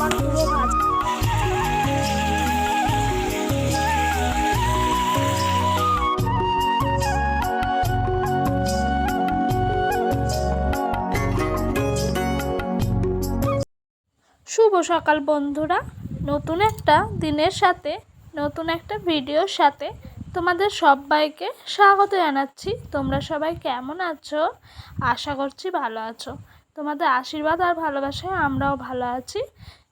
আমার পুরো শুভ সকাল বন্ধুরা। নতুন একটা দিনের সাথে, নতুন একটা ভিডিওর সাথে তোমাদের সবাইকে স্বাগত জানাচ্ছি। তোমরা সবাই কেমন আছো? আশা করছি ভালো আছো। তোমাদের আশীর্বাদ আর ভালোবাসায় আমরাও ভালো আছি।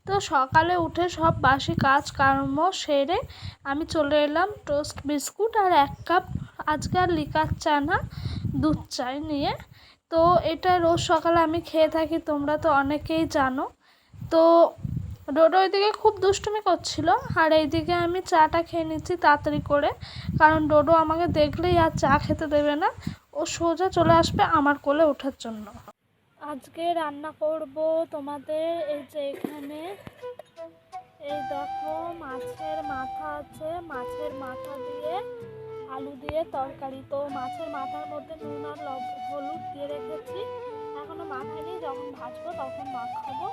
তো সকালে উঠে সব বাসি কাজ কর্ম সেরে আমি চলে এলাম টোস্ট বিস্কুট আর এক কাপ আজকে আর লিকার চা না দুধ চাই নিয়ে। তো এটা রোজ সকালে আমি খেয়ে থাকি, তোমরা তো অনেকেই জানো। তো ডোডো ওইদিকে খুব দুষ্টুমি করছিল, আর এইদিকে আমি চাটা খেয়ে নিচ্ছি তাড়াতাড়ি করে, কারণ ডোডো আমাকে দেখলেই আর চা খেতে দেবে না। ও সোজা চলে আসবে আমার কোলে ওঠার জন্য। আজকে রান্না করব তোমাদের, এই যে এখানে, এই দেখো মাছের মাথা আছে, মাছের মাথা দিয়ে আলু দিয়ে তরকারি। তো মাছের মাথার মধ্যে নুন আর হলুদ দিয়ে রেখেছি। এখনও মাখাইনি যখন ভাজবো তখন মাখাবো।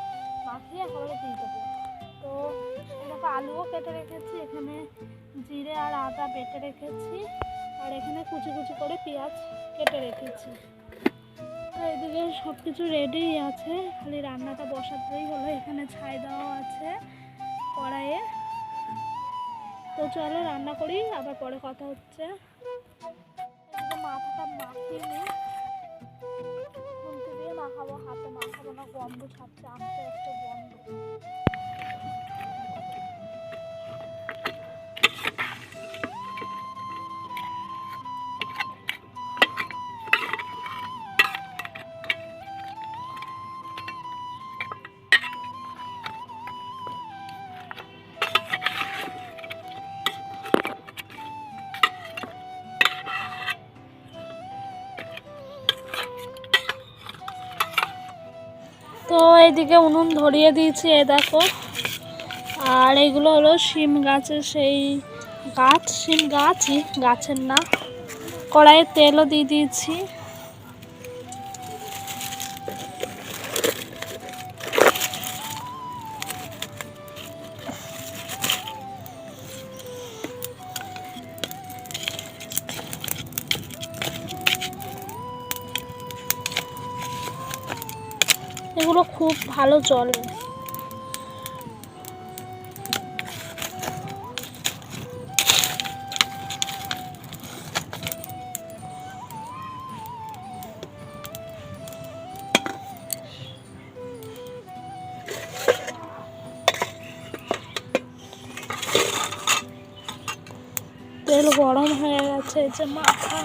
মাখিয়ে একেবারে দিয়ে দেবো। তো দেখো আলুও কেটে রেখেছি, এখানে জিরে আর আদা বেটে রেখেছি। আর এখানে কুচি কুচি করে পেঁয়াজ কেটে রেখেছি। এদিকে সব কিছু রেডি আছে। খালি রান্নাটা বসাতেই হলো। এখানে ছাই দেওয়া আছে কড়াইয়ে। তো চলো রান্না করি, আবার পরে কথা হচ্ছে। মাথাটা মাখিয়ে নিই খুন্তি দিয়ে মাখাবো হাতে মাখাবো না, গন্ধ ছাড়ছে, আস্তে আস্তে গন্ধ। তো এইদিকে উনুন ধরিয়ে দিয়েছি, এ দেখো। আর এগুলো হলো শিম গাছের সেই গাছ, শিম গাছই গাছের না। কড়াইয়ে তেলও দিয়ে দিয়েছি। এগুলো খুব ভালো চলে তেল গরম হয়ে গেছে যে মাথা।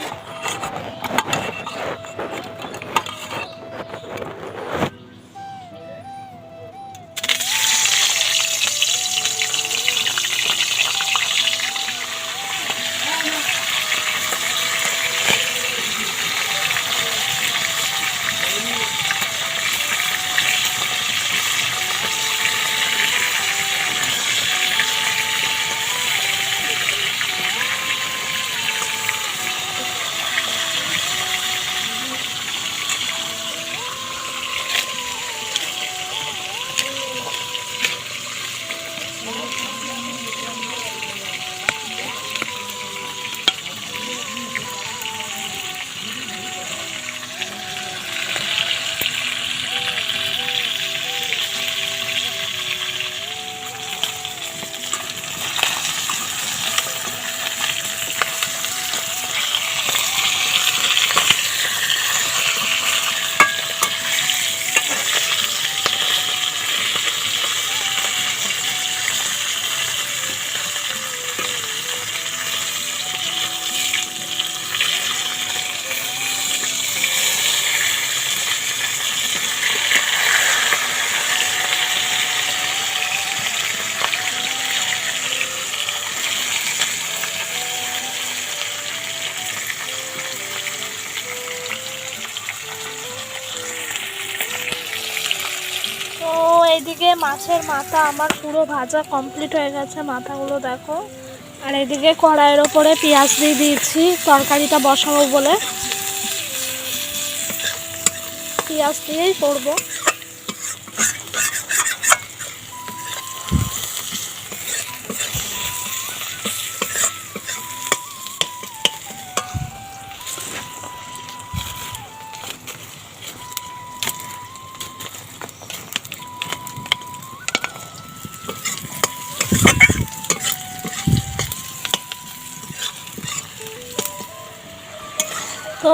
এইদিকে মাছের মাথা আমার পুরো ভাজা কমপ্লিট হয়ে গেছে, মাথাগুলো দেখো। আর এদিকে কড়াইয়ের ওপরে পেঁয়াজ দিয়ে দিয়েছি, তরকারিটা বসাবো বলে। পেঁয়াজ দিয়েই করব।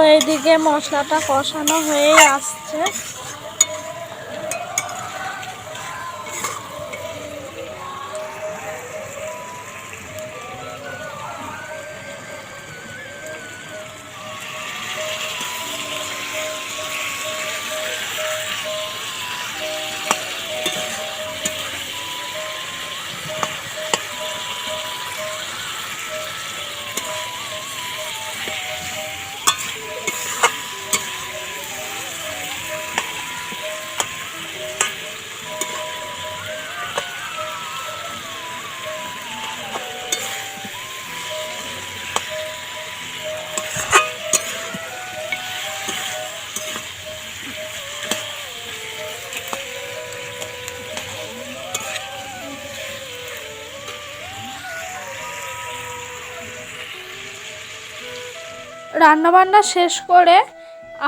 এইদিকে মশলাটা কষানো হয়ে আসছে। রান্নাবান্না শেষ করে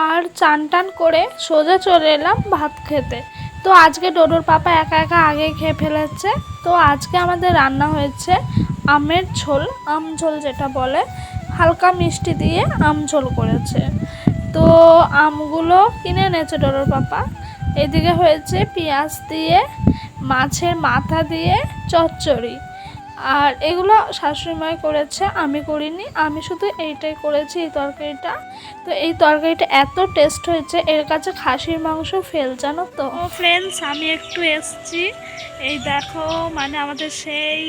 আর চান টান করে সোজা চলে এলাম ভাত খেতে। তো আজকে ডোডোর পাপা একা একা আগে খেয়ে ফেলেছে। তো আজকে আমাদের রান্না হয়েছে আমের ঝোল, আম ঝোল যেটা বলে, হালকা মিষ্টি দিয়ে আম ঝোল করেছে। তো আমগুলো কিনে এনেছে ডোডোর পাপা। এদিকে হয়েছে পেঁয়াজ দিয়ে, মাছের মাথা দিয়ে চচ্চড়ি। আর এগুলো শাশুড়িমাই করেছে, আমি করিনি, আমি শুধু এইটাই করেছি, এই তরকারিটা। তো এই তরকারিটা এত টেস্ট হয়েছে, এর কাছে খাসির মাংস ফেল জানো তো? ফ্রেন্ডস আমি একটু এসছি। এই দেখো মানে আমাদের সেই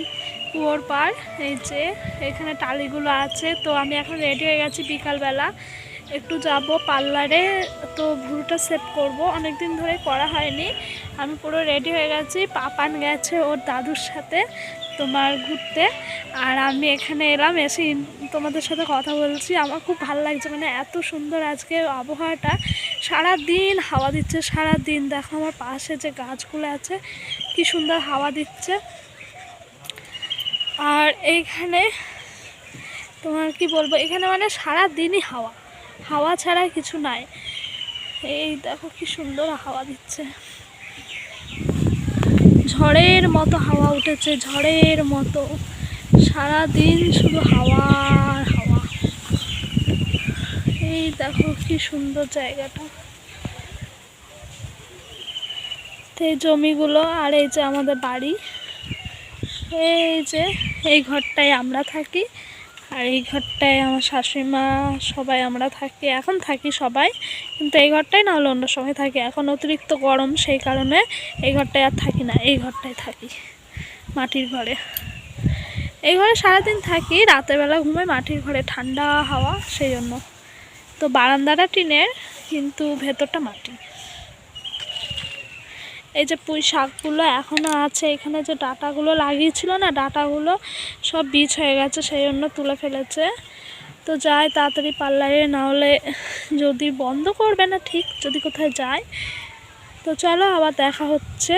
কুয়োর পার এই যে এখানে টালিগুলো আছে। তো আমি এখন রেডি হয়ে গেছি বিকালবেলা। একটু যাব পার্লারে, তো ভুরুটা সেভ করব। অনেক দিন ধরে করা হয়নি। আমি পুরো রেডি হয়ে গেছি। পাপান গেছে ওর দাদুর সাথে। তোমার ঘুরতে। আর আমি এখানে এলাম, এসে তোমাদের সাথে কথা বলছি। আমার খুব ভালো লাগছে মানে এত সুন্দর আজকে আবহাওয়াটা। সারা দিন হাওয়া দিচ্ছে সারা দিন দেখো আমার পাশে যে গাছগুলো আছে, কি সুন্দর হাওয়া দিচ্ছে। আর এইখানে তোমার কি বলব, এখানে মানে সারা দিনই হাওয়া। হাওয়া ছাড়া কিছু নাই। এই দেখো কি সুন্দর হাওয়া দিচ্ছে। ঝড়ের মতো হাওয়া উঠেছে, ঝড়ের মতো। সারা দিন শুধু হাওয়া আর হাওয়া। এই দেখো কি সুন্দর জায়গাটা। এই জমিগুলো আর এই যে আমাদের বাড়ি। এই যে, এই ঘরটায় আমরা থাকি। আর এই ঘরটায় আমার শাশুড়ি মা, সবাই আমরা থাকি, এখন থাকি সবাই, কিন্তু এই ঘরটাই না হলে অন্য সময় থাকি। এখন অতিরিক্ত গরম, সেই কারণে এই ঘরটায় আর থাকি না, এই ঘরটায় থাকি, মাটির ঘরে। এই ঘরে সারাদিন থাকি বেলা ঘুমাই, মাটির ঘরে ঠান্ডা হাওয়া, সেই জন্য। তো বারান্দাটা টিনের, কিন্তু ভেতরটা মাটি। এই যে পুঁই শাকগুলো এখনও আছে, এখানে যে ডাটাগুলো লাগিয়েছিল না, ডাটাগুলো সব বীজ হয়ে গেছে, সেই জন্য তুলে ফেলেছে। তো যাই, তাড়াতাড়ি পার্লারে না হলে যদি বন্ধ করবে না ঠিক, যদি কোথায় যায়। তো চলো, আবার দেখা হচ্ছে।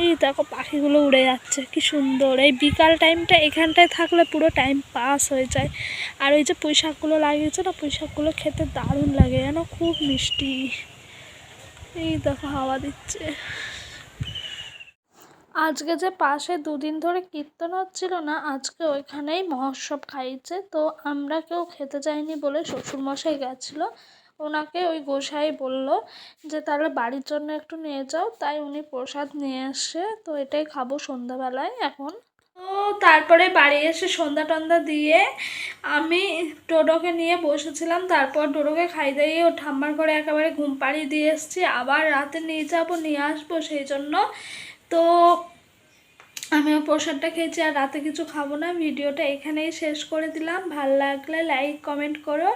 এই দেখো, পাখিগুলো উড়ে যাচ্ছে, কি সুন্দর। এই বিকাল টাইমটা, এখানটায় থাকলে পুরো টাইম পাস হয়ে যায়। আর ওই যে পুঁই শাকগুলো লাগিয়েছে না, পুঁই শাকগুলো খেতে দারুণ লাগে, যেন খুব মিষ্টি। এই দেখো, হাওয়া দিচ্ছে। আজকে যে পাশে দুদিন ধরে কীর্তন হচ্ছিল না, আজকে ওইখানেই মহোৎসব খাইয়েছে তো আমরা কেউ খেতে যাইনি বলে শ্বশুরমশাই গেছিল। ওনাকে ওই গোসাই বলল যে, তাহলে বাড়ির জন্য একটু নিয়ে যাও। তাই উনি প্রসাদ নিয়ে এসে, তো এটাই খাব সন্ধ্যাবেলায় এখন। তো তারপরে বাড়ি এসে সন্ধ্যা টন্ধা দিয়ে আমি টোটোকে নিয়ে বসেছিলাম। তারপর টোটোকে খাই দাইয়ে ও ঠাম্মার ঘরে একেবারে ঘুম পাড়িয়ে দিয়ে এসেছি। আবার রাতে নিয়ে যাব, নিয়ে আসব সেই জন্য তো আমিও প্রসাদটা খেয়েছি আর রাতে কিছু খাব না, ভিডিওটা এখানেই শেষ করে দিলাম। ভালো লাগলে লাইক কমেন্ট করো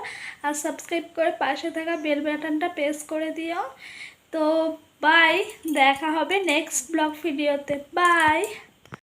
আর সাবস্ক্রাইব করে পাশে থাকা বেল বাটনটা প্রেস করে দিও। তো বাই দেখা হবে নেক্সট ব্লগ ভিডিওতে বাই